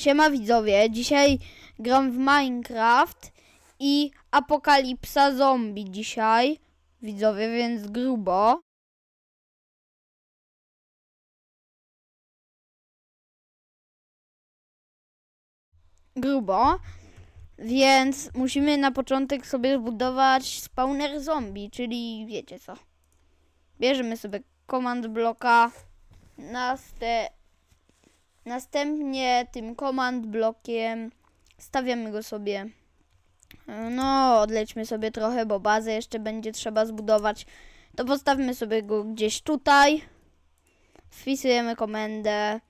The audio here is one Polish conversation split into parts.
Siema widzowie, dzisiaj gram w Minecraft i apokalipsa zombie dzisiaj. Widzowie, więc grubo. Grubo. Więc musimy na początek sobie zbudować spawner zombie, czyli wiecie co. Bierzemy sobie command bloka, naste, następnie tym command blokiem stawiamy go sobie. No, odlećmy sobie trochę, bo bazę jeszcze będzie trzeba zbudować. To postawmy sobie go gdzieś tutaj. Wpisujemy komendę.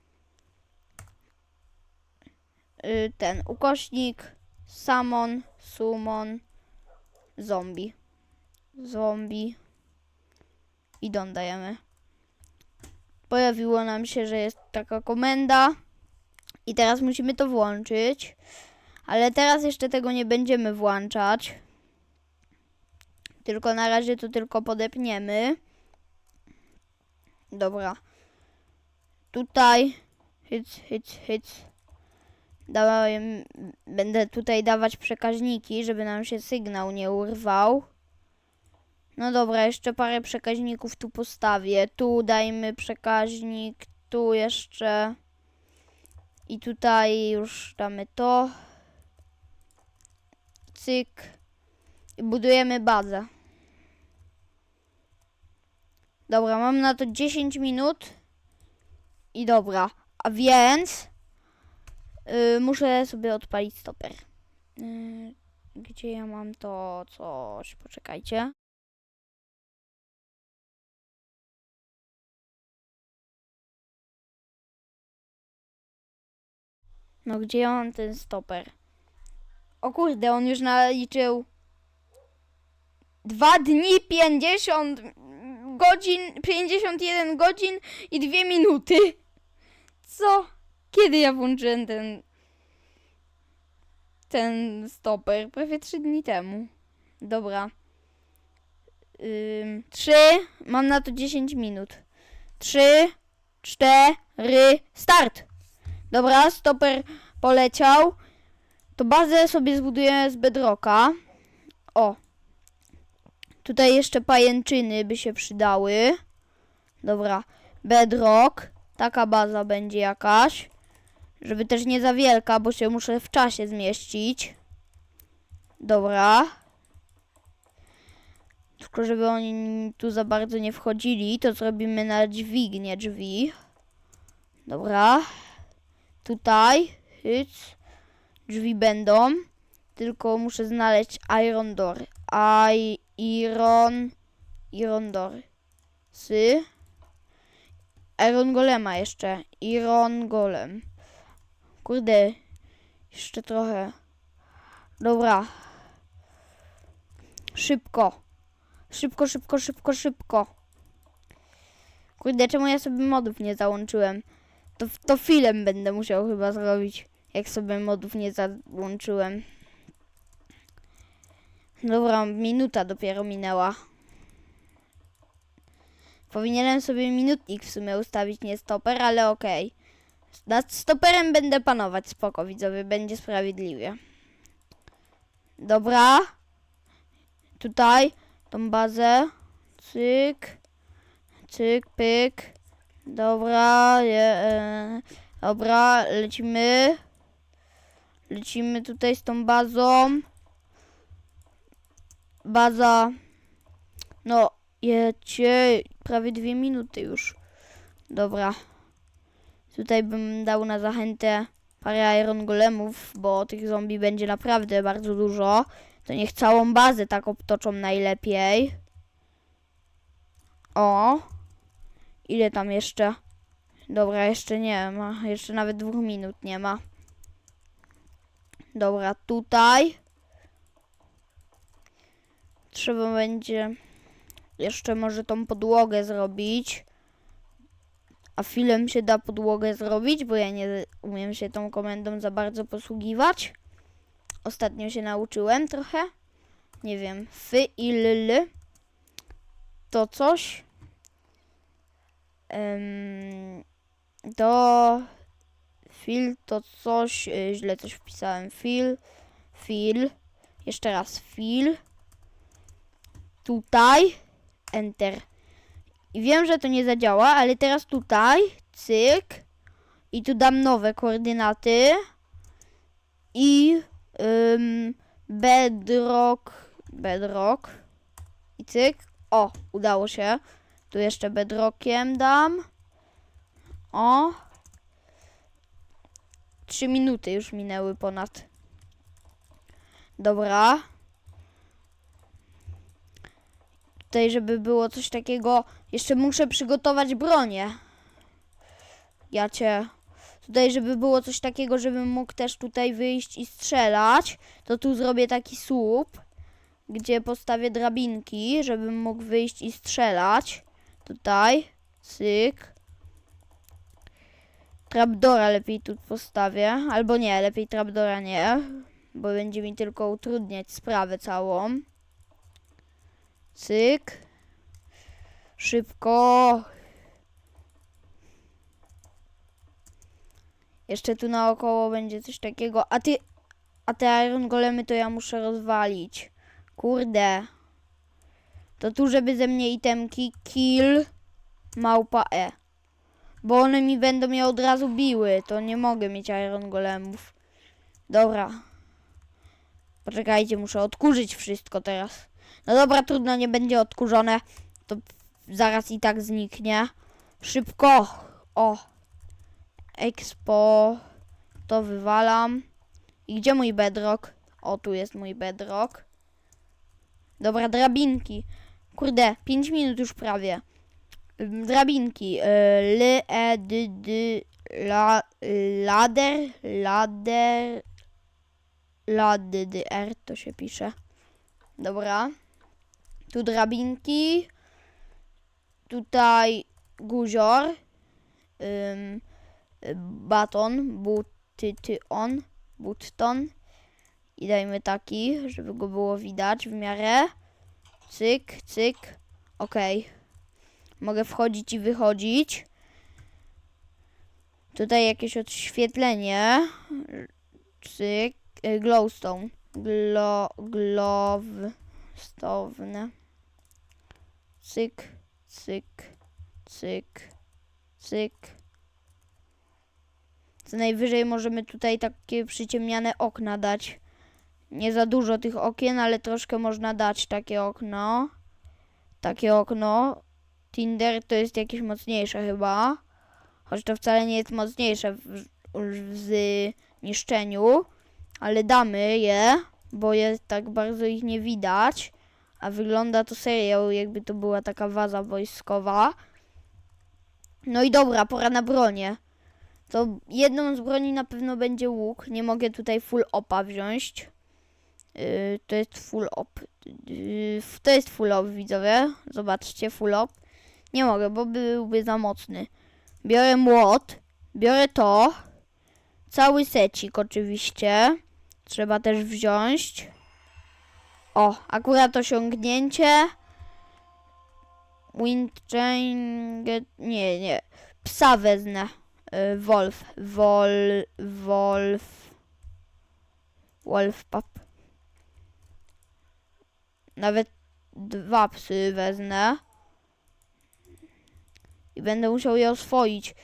Y, Ten ukośnik summon, summon, zombie. Zombie. I don dajemy. Pojawiło nam się, że jest taka komenda. I teraz musimy to włączyć. Ale teraz jeszcze tego nie będziemy włączać. Tylko na razie to tylko podepniemy. Dobra. Tutaj. Hyc, hyc, hyc. Dałem, będę tutaj dawać przekaźniki, żeby nam się sygnał nie urwał. No dobra, jeszcze parę przekaźników tu postawię. Tu dajmy przekaźnik, tu jeszcze. I tutaj już damy to. Cyk. I budujemy bazę. Dobra, mam na to 10 minut. I dobra. A więc y, muszę sobie odpalić stoper. Y, gdzie ja mam to coś? Poczekajcie. No gdzie mam ten stoper? O kurde, on już naliczył 2 dni 50 godzin, 51 godzin i 2 minuty. Co? Kiedy ja włączyłem ten ten stoper? Prawie 3 dni temu. Dobra. Ym, 3, mam na to 10 minut. 3, 4, start! Dobra, stoper poleciał. To bazę sobie zbuduję z bedrocka. O. Tutaj jeszcze pajęczyny by się przydały. Dobra. Bedrock. Taka baza będzie jakaś. Żeby też nie za wielka, bo się muszę w czasie zmieścić. Dobra. Tylko żeby oni tu za bardzo nie wchodzili, to zrobimy na dźwignię drzwi. Dobra. Tutaj. Hyc. Drzwi będą. Tylko muszę znaleźć Iron Door. I, Iron... Iron Door. Sy. Iron Golema jeszcze. Iron Golem. Kurde. Jeszcze trochę. Dobra. Szybko. Szybko, szybko, szybko, szybko. Kurde, czemu ja sobie modów nie załączyłem? To, to filmem będę musiał chyba zrobić, jak sobie modów nie załączyłem. Dobra, minuta dopiero minęła. Powinienem sobie minutnik w sumie ustawić, nie stoper, ale okej. Nad stoperem będę panować, spoko widzowie, będzie sprawiedliwie. Dobra. Tutaj, tą bazę. Cyk. Cyk, pyk. Dobra, je, e, dobra, lecimy. Lecimy tutaj z tą bazą. Baza. No, jecie, prawie dwie minuty już. Dobra. Tutaj bym dał na zachętę parę Iron Golemów, bo tych zombie będzie naprawdę bardzo dużo. To niech całą bazę tak obtoczą najlepiej. O. Ile tam jeszcze? Dobra, jeszcze nie ma. Jeszcze nawet dwóch minut nie ma. Dobra, tutaj. Trzeba będzie jeszcze może tą podłogę zrobić. A filem się da podłogę zrobić, bo ja nie umiem się tą komendą za bardzo posługiwać. Ostatnio się nauczyłem trochę. Nie wiem, fy i l. To coś. To Fil to coś, y, źle coś wpisałem. Fil, fil, jeszcze raz fil. Tutaj, enter. I wiem, że to nie zadziała, ale teraz tutaj, cyk. I tu dam nowe koordynaty. I ym, bedrock, bedrock. I cyk. O, udało się. Tu jeszcze bedrockiem dam. O. Trzy minuty już minęły ponad. Dobra. Tutaj, żeby było coś takiego, jeszcze muszę przygotować bronię. Ja cię. Tutaj, żeby było coś takiego, żebym mógł też tutaj wyjść i strzelać, to tu zrobię taki słup, gdzie postawię drabinki, żebym mógł wyjść i strzelać. Tutaj, cyk. Trapdora lepiej tu postawię, albo nie, lepiej trapdora nie, bo będzie mi tylko utrudniać sprawę całą. Cyk. Szybko. Jeszcze tu naokoło będzie coś takiego. A ty. A te Iron Golemy to ja muszę rozwalić. Kurde. To tu, żeby ze mnie itemki kill małpa E. Bo one mi będą mnie od razu biły. To nie mogę mieć Iron Golemów. Dobra. Poczekajcie, muszę odkurzyć wszystko teraz. No dobra, trudno, nie będzie odkurzone. To zaraz i tak zniknie. Szybko. O. Expo. To wywalam. I gdzie mój bedrock? O, tu jest mój bedrock. Dobra, drabinki. Kurde, 5 minut już prawie. Drabinki. y, L, E, D, D, la, lader, lader, lader, to się pisze. Dobra. Tu drabinki. Tutaj guzior. Ym, y, baton. Buty, ty on. Button. I dajmy taki, żeby go było widać w miarę. Cyk, cyk. Okej. Mogę wchodzić i wychodzić. Tutaj jakieś odświetlenie. Cyk. y, Glowstone. Glo, glowstone. Cyk, cyk, cyk, cyk. Co najwyżej możemy tutaj takie przyciemniane okna dać. Nie za dużo tych okien, ale troszkę można dać takie okno. Takie okno. Tinder to jest jakieś mocniejsze chyba. Choć to wcale nie jest mocniejsze w, w zniszczeniu. Ale damy je, bo jest tak bardzo ich nie widać. A wygląda to serio, jakby to była taka waza wojskowa. No i dobra, pora na bronię. To jedną z broni na pewno będzie łuk. Nie mogę tutaj full opa wziąć. Yy, to jest full op. Yy, to jest full op, widzowie. Zobaczcie, full op. Nie mogę, bo byłby za mocny. Biorę młot. Biorę to. Cały secik oczywiście. Trzeba też wziąć. O, akurat osiągnięcie. Windchain... Nie, nie. Psa wezmę. Y, Wolf. Wol... Wolf... Wolf pap. Nawet dwa psy wezmę. I będę musiał je oswoić.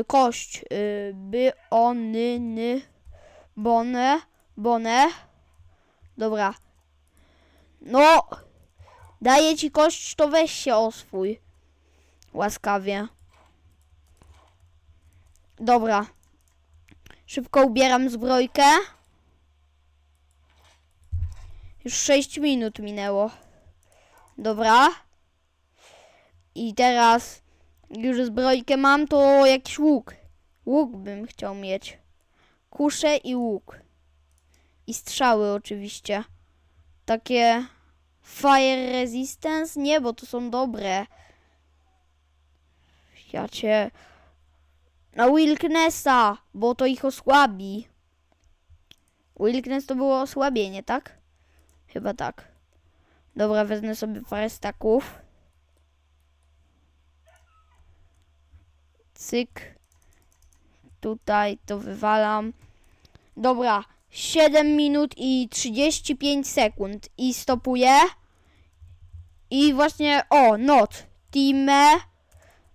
Y, kość. Y, by, ony, ny, bone, bone. Dobra. No! Daję ci kość, to weź się oswój. Łaskawie. Dobra. Szybko ubieram zbrojkę. Już 6 minut minęło. Dobra. I teraz już zbrojkę mam, to jakiś łuk. Łuk bym chciał mieć. Kusze i łuk. I strzały oczywiście. Takie fire resistance? Nie, bo to są dobre. Ja cię... Na Wilknessa, bo to ich osłabi. Wilkness to było osłabienie, tak? Chyba tak. Dobra, wezmę sobie parę staków. Cyk. tutaj to wywalam. Dobra, 7 minut i 35 sekund i stopuję. I właśnie, o, noc. Time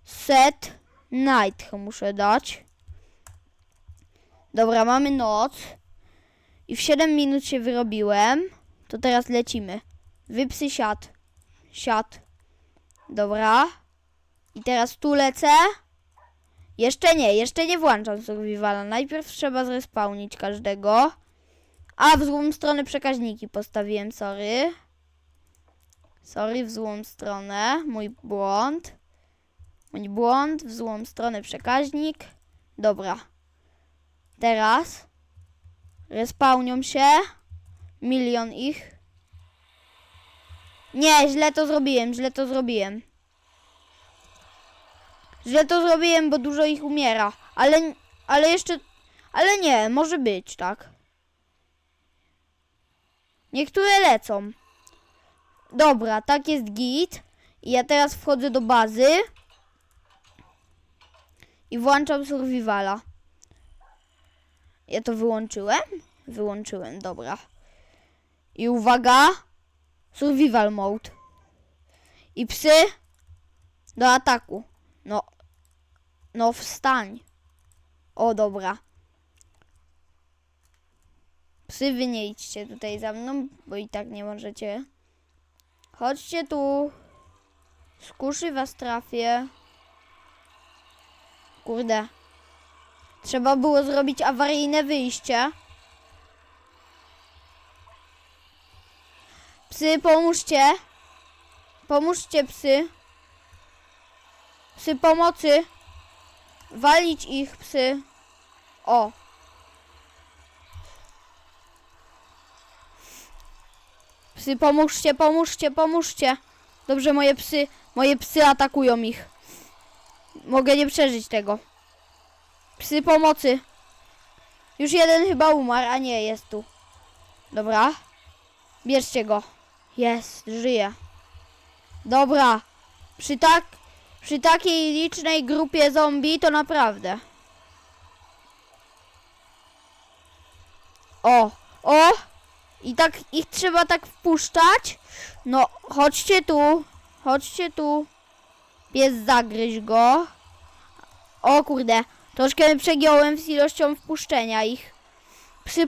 set night muszę dać. Dobra, mamy noc. I w 7 minut się wyrobiłem. To teraz lecimy. Wypsy siat. Siat. Dobra. I teraz tu lecę. Jeszcze nie, jeszcze nie włączam survivala. Najpierw trzeba zrespawnić każdego. A, w złą stronę przekaźniki postawiłem, sorry. Sorry, w złą stronę. Mój błąd. Mój błąd, w złą stronę przekaźnik. Dobra. Teraz respawnią się. Milion ich. Nie, źle to zrobiłem, źle to zrobiłem. Źle to zrobiłem, bo dużo ich umiera. Ale, ale jeszcze, ale nie, może być, tak. Niektóre lecą. Dobra, tak jest git. Ja teraz wchodzę do bazy. I włączam survivala. Ja to wyłączyłem? Wyłączyłem, dobra. I uwaga. Survival mode. I psy do ataku. No. No wstań. O, dobra. Psy, wy nie idźcie tutaj za mną, bo i tak nie możecie. Chodźcie tu. Z kuszy was trafię. Kurde. Trzeba było zrobić awaryjne wyjście. Psy, pomóżcie. Pomóżcie, psy. Psy pomocy. Walić ich, psy. O. Psy, pomóżcie, pomóżcie, pomóżcie. Dobrze, moje psy, moje psy atakują ich. Mogę nie przeżyć tego. Psy pomocy. Już jeden chyba umarł, a nie, jest tu. Dobra. Bierzcie go. Jest, żyje. Dobra. Przy tak, przy takiej licznej grupie zombie to naprawdę. O, o! I tak ich trzeba tak wpuszczać. No, chodźcie tu. Chodźcie tu. Pies zagryź go. O kurde, troszkę przegiąłem z ilością wpuszczenia ich. Psy